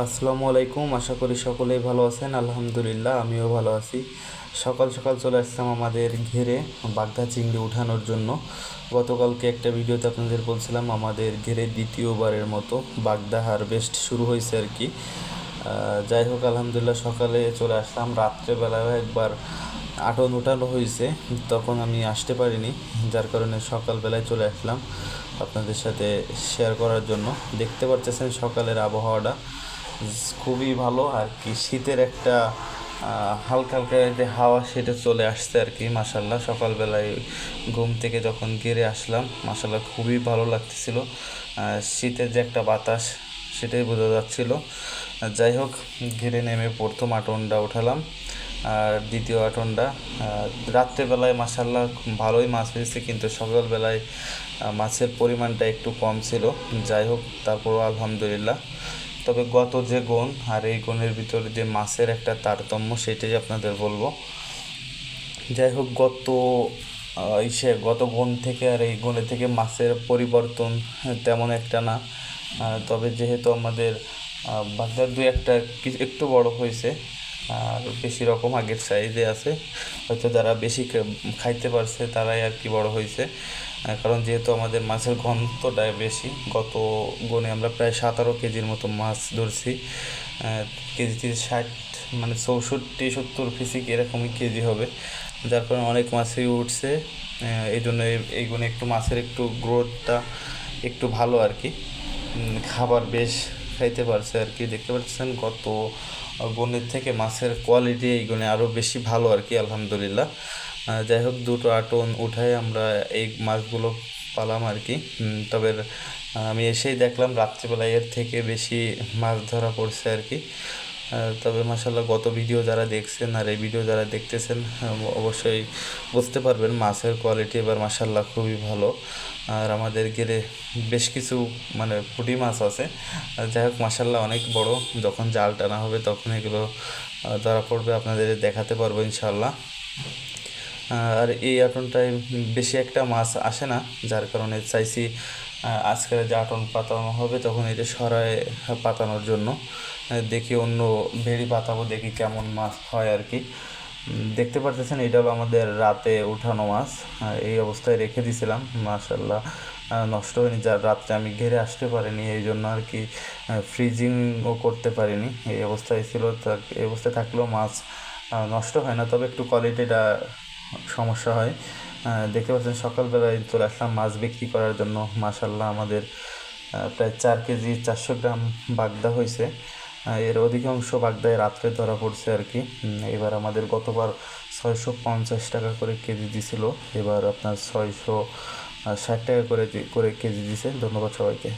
আসসালামু আলাইকুম, আশা করি সকলেই ভালো আছেন। আলহামদুলিল্লাহ, আমিও ভালো আছি। সকাল সকাল চলে আসলাম আমাদের ঘেরে বাগদা চিংড়ি উঠানোর জন্য। গতকালকে একটা ভিডিওতে আপনাদের বলছিলাম, আমাদের ঘেরে দ্বিতীয়বারের মতো বাগদা হারভেস্ট শুরু হয়েছে আর কি। যাই হোক, আলহামদুলিল্লাহ সকালে চলে আসলাম। রাত্রেবেলাও একবার আটন উঠানো হয়েছে, তখন আমি আসতে পারিনি, যার কারণে সকালবেলায় চলে আসলাম আপনাদের সাথে শেয়ার করার জন্য। দেখতে পারতেছেন সকালের আবহাওয়াটা। খুবই ভালো, আর কি শীতের একটা হালকা হালকা যে হাওয়া সেটা চলে আসছে আর কি মাসাল্লাহ সকালবেলায় ঘুম থেকে যখন গেড়ে আসলাম মাসাল্লাহ খুবই ভালো লাগতেছিল। শীতের যে একটা বাতাস, সেটাই বোঝা যাচ্ছিল। যাই হোক ঘিরে নেমে প্রথম আটনটা উঠালাম। আর দ্বিতীয় আটনটা রাত্রেবেলায় মাসাল্লাহ ভালোই মাছ হয়েছে কিন্তু সকালবেলায় মাছের পরিমাণটা একটু কম ছিল। যাই হোক, তারপরও আলহামদুলিল্লাহ। তবে গত যে গুণ আর এই গুণের ভিতরে যে মাছের একটা তারতম্য, সেটাই আপনাদের বলব। যাই হোক, গত ইসে, গত গুণ থেকে আর এই গুণে থেকে মাছের পরিবর্তন তেমন একটা না। তবে যেহেতু আমাদের বাগদার দুই একটা একটু বড় হয়েছে, আর বেশি রকম আগের সাইজে আছে, হয়তো যারা বেশি খাইতে পারছে, তারাই আর কি বড় হয়েছে। কারণ যেহেতু আমাদের মাছের ঘনত্বটা বেশি, গত গুণে আমরা প্রায় সতেরো কেজির মতো মাছ ধরছি। কেজিতে ষাট মানে চৌষট্টি, সত্তর ফিসিক এরকমই কেজি হবে। যার কারণে অনেক মাছই উঠছে। এই জন্য এই- গুণে একটু মাছের একটু গ্রোথটা একটু ভালো আর কি। খাবার বেশ খাইতে পারছে আর কি, দেখতে পাচ্ছেন গত গুণের থেকে মাছের কোয়ালিটি এই গুণে আরও বেশি ভালো আর কি, আলহামদুলিল্লাহ। যাই হোক দুটো আটন উঠায় আমরা এই মাছগুলো পালাম আর কি। তবে আমি এসেই দেখলাম রাত্রিবেলায় এর থেকে বেশি মাছ ধরা পড়ছে আর কি। তবে মাসাল্লাহ গত ভিডিও যারা দেখছেন আর এই ভিডিও যারা দেখতেছেন অবশ্যই বুঝতে পারবেন মাছের কোয়ালিটি এবার মাসাল্লাহ খুবই ভালো। আর আমাদের গেলে বেশ কিছু মানে পুঁটি মাছ আছে। যাই হোক মাসাল্লাহ অনেক বড়। যখন জাল টানা হবে, তখন এগুলো ধরা পড়বে, আপনাদের দেখাতে পারব ইনশাল্লাহ আর এই আটনটায় বেশি একটা মাছ আসে না, যার কারণে চাইছি আজকের যে আটন পাতানো হবে তখন এটা সরায় পাতানোর জন্য। দেখি অন্য ভেড়ি পাতাবো, দেখি কেমন মাছ হয় আর কি। দেখতে পারতেছেন, এটা হলো আমাদের রাতে উঠানো মাছ। এই অবস্থায় রেখে দিয়েছিলাম মাশাল্লাহ নষ্ট হয়নি, যার রাত্রে আমি ঘেরে আসতে পারিনি, এই জন্য আর কি ফ্রিজিংও করতে পারিনি। এই অবস্থায় ছিল এই অবস্থায় থাকলেও মাছ নষ্ট হয় না, তবে একটু কোয়ালিটিটা সমস্যা হয়। দেখতে পাচ্ছেন সকালবেলায় চলে আসলাম মাছ বিক্রি করার জন্য। মাশাল্লাহ আমাদের প্রায় চার কেজি চারশো গ্রাম বাগদা হয়েছে। এর অধিকাংশ বাগদায় রাত্রে ধরা পড়ছে আর কি। এবার আমাদের গতবার ছয়শো পঞ্চাশ টাকা করে কেজি দিছিল। এবার আপনার ছয়শো ষাট টাকা করে করে কেজি দিছে। ধন্যবাদ সবাইকে।